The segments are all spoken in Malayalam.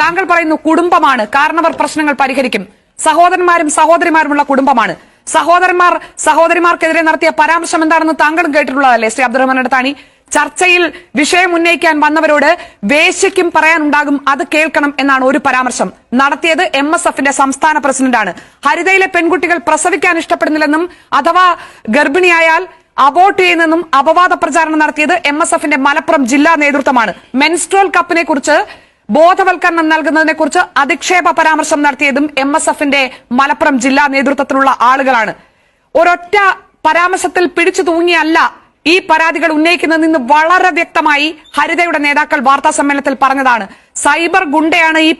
താങ്കൾ പറയുന്നു കുടുംബമാണ്. കാരണവർ പ്രശ്നങ്ങൾ പരിഹരിക്കും. സഹോദരന്മാരും സഹോദരിമാരുമുള്ള കുടുംബമാണ്. സഹോദരന്മാർ സഹോദരിമാർക്കെതിരെ നടത്തിയ പരാമർശം എന്താണെന്ന് താങ്കളും കേട്ടിട്ടുള്ളതല്ലേ ശ്രീ അബ്ദുറഹ്മാൻ അടുത്താണി? ചർച്ചയിൽ വിഷയം ഉന്നയിക്കാൻ വന്നവരോട് വേശ്യയ്ക്കും പറയാനുണ്ടാകും അത് കേൾക്കണം എന്നാണ് ഒരു പരാമർശം. നടത്തിയത് എം എസ് എഫിന്റെ സംസ്ഥാന പ്രസിഡന്റാണ്. ഹരിതയിലെ പെൺകുട്ടികൾ പ്രസവിക്കാൻ ഇഷ്ടപ്പെടുന്നില്ലെന്നും അഥവാ ഗർഭിണിയായാൽ അബോട്ട് ചെയ്യുന്നെന്നും അപവാദ പ്രചാരണം നടത്തിയത് എം എസ് എഫിന്റെ മലപ്പുറം ജില്ലാ നേതൃത്വമാണ്. മെൻസ്ട്രോൾ കപ്പിനെ കുറിച്ച് ബോധവൽക്കരണം നൽകുന്നതിനെ കുറിച്ച് അധിക്ഷേപ പരാമർശം നടത്തിയതും എം എസ് എഫിന്റെ മലപ്പുറം ജില്ലാ നേതൃത്വത്തിലുള്ള ആളുകളാണ്. ഒരൊറ്റ പരാമർശത്തിൽ പിടിച്ചു തൂങ്ങിയല്ല ഈ പരാതികൾ ഉന്നയിക്കുന്നതിൽ നിന്ന് വളരെ വ്യക്തമായി ഹരിതയുടെ നേതാക്കൾ വാർത്താ സമ്മേളനത്തിൽ പറഞ്ഞതാണ്. സൈബർ ഗുണ്ടയാണ് ഈ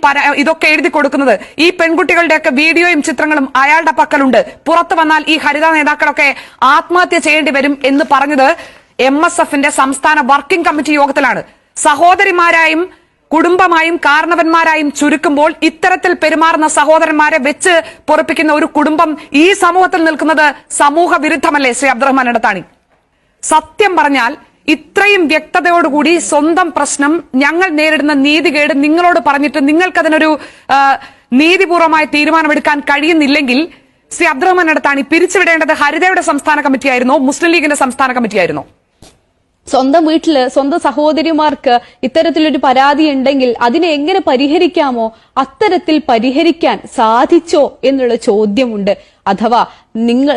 ഇതൊക്കെ എഴുതി കൊടുക്കുന്നത്. ഈ പെൺകുട്ടികളുടെയൊക്കെ വീഡിയോയും ചിത്രങ്ങളും അയാളുടെ പക്കലുണ്ട്. പുറത്തു വന്നാൽ ഈ ഹരിത നേതാക്കളൊക്കെ ആത്മഹത്യ ചെയ്യേണ്ടി വരും എന്ന് പറഞ്ഞത് എം എസ് എഫിന്റെ സംസ്ഥാന വർക്കിംഗ് കമ്മിറ്റി യോഗത്തിലാണ്. സഹോദരിമാരായും കുടുംബമായും കാരണവന്മാരായും ചുരുക്കുമ്പോൾ ഇത്തരത്തിൽ പെരുമാറുന്ന സഹോദരന്മാരെ വെച്ച് പൊറപ്പിക്കുന്ന ഒരു കുടുംബം ഈ സമൂഹത്തിൽ നിൽക്കുന്നത് സമൂഹ വിരുദ്ധമല്ലേ ശ്രീ അബ്ദുറഹ്മാൻ ഇടത്താണി സത്യം പറഞ്ഞാൽ ഇത്രയും വ്യക്തതയോടുകൂടി സ്വന്തം പ്രശ്നം ഞങ്ങൾ നേരിടുന്ന നീതികേട് നിങ്ങളോട് പറഞ്ഞിട്ട് നിങ്ങൾക്കതിനൊരു നീതിപൂർവമായ തീരുമാനമെടുക്കാൻ കഴിയുന്നില്ലെങ്കിൽ ശ്രീ അബ്ദുറഹ്മാൻ ഇടത്താണി പിരിച്ചുവിടേണ്ടത് ഹരിതയുടെ സംസ്ഥാന കമ്മിറ്റിയായിരുന്നോ മുസ്ലിം ലീഗിന്റെ സംസ്ഥാന കമ്മിറ്റിയായിരുന്നോ. സ്വന്തം വീട്ടിൽ സ്വന്തം സഹോദരിമാർക്ക് ഇത്തരത്തിലൊരു പരാതി ഉണ്ടെങ്കിൽ അതിനെ എങ്ങനെ പരിഹരിക്കാമോ അത്തരത്തിൽ പരിഹരിക്കാൻ സാധിച്ചോ എന്നുള്ള ചോദ്യമുണ്ട്. അഥവാ നിങ്ങൾ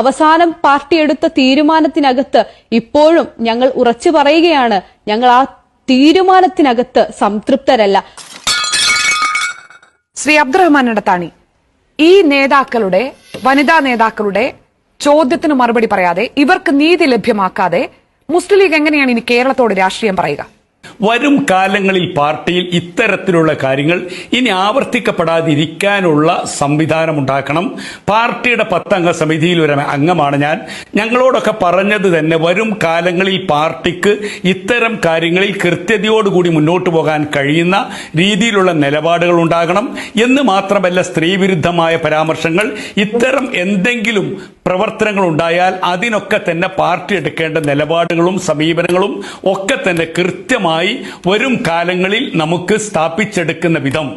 അവസാനം പാർട്ടി എടുത്ത തീരുമാനത്തിനകത്ത് ഇപ്പോഴും ഞങ്ങൾ ഉറച്ചു പറയുകയാണ് ഞങ്ങൾ ആ തീരുമാനത്തിനകത്ത് സംതൃപ്തരല്ല. ശ്രീ അബ്ദുറഹ്മാൻ നടത്താണി ഈ നേതാക്കളുടെ വനിതാ നേതാക്കളുടെ ചോദ്യത്തിന് മറുപടി പറയാതെ ഇവർക്ക് നീതി ലഭ്യമാക്കാതെ മുസ്ലിം ലീഗ് എങ്ങനെയാണ് ഇനി കേരളത്തോട് രാഷ്ട്രീയം പറയുക? വരും കാലങ്ങളിൽ പാർട്ടിയിൽ ഇത്തരത്തിലുള്ള കാര്യങ്ങൾ ഇനി ആവർത്തിക്കപ്പെടാതിരിക്കാനുള്ള സംവിധാനം ഉണ്ടാക്കണം. പാർട്ടിയുടെ പത്തംഗ സമിതിയിൽ ഒരു അംഗമാണ് ഞാൻ. ഞങ്ങളോടൊക്കെ പറഞ്ഞത് തന്നെ വരും കാലങ്ങളിൽ പാർട്ടിക്ക് ഇത്തരം കാര്യങ്ങളിൽ കൃത്യതയോടുകൂടി മുന്നോട്ട് പോകാൻ കഴിയുന്ന രീതിയിലുള്ള നിലപാടുകൾ ഉണ്ടാകണം. എന്ന് മാത്രമല്ല സ്ത്രീവിരുദ്ധമായ പരാമർശങ്ങൾ ഇത്തരം എന്തെങ്കിലും പ്രവർത്തനങ്ങൾ ഉണ്ടായാൽ അതിനൊക്കെ തന്നെ പാർട്ടി എടുക്കേണ്ട നിലപാടുകളും സമീപനങ്ങളും ഒക്കെ തന്നെ കൃത്യമായി വരും കാലങ്ങളിൽ നമുക്ക് സ്ഥാപിച്ചെടുക്കുന്ന വിധം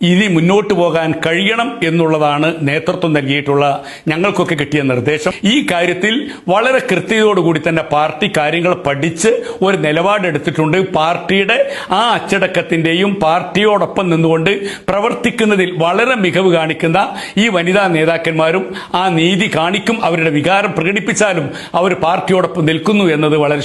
ഇനി മുന്നോട്ട് പോകാൻ കഴിയണം എന്നുള്ളതാണ് നേതൃത്വം നൽകിയിട്ടുള്ള ഞങ്ങൾക്കൊക്കെ കിട്ടിയ നിർദ്ദേശം. ഈ കാര്യത്തിൽ വളരെ കൃത്യതയോടുകൂടി തന്നെ പാർട്ടി കാര്യങ്ങൾ പഠിച്ച് ഒരു നിലപാടെടുത്തിട്ടുണ്ട് പാർട്ടിയുടെ ആ അച്ചടക്കത്തിന്റെയും പാർട്ടിയോടൊപ്പം നിന്നുകൊണ്ട് പ്രവർത്തിക്കുന്നതിൽ വളരെ മികവ് കാണിക്കുന്ന ഈ വനിതാ നേതാക്കന്മാരും ആ നീതി കാണിക്കും. അവരുടെ വികാരം പ്രകടിപ്പിച്ചാലും അവർ പാർട്ടിയോടൊപ്പം നിൽക്കുന്നു എന്നത് വളരെ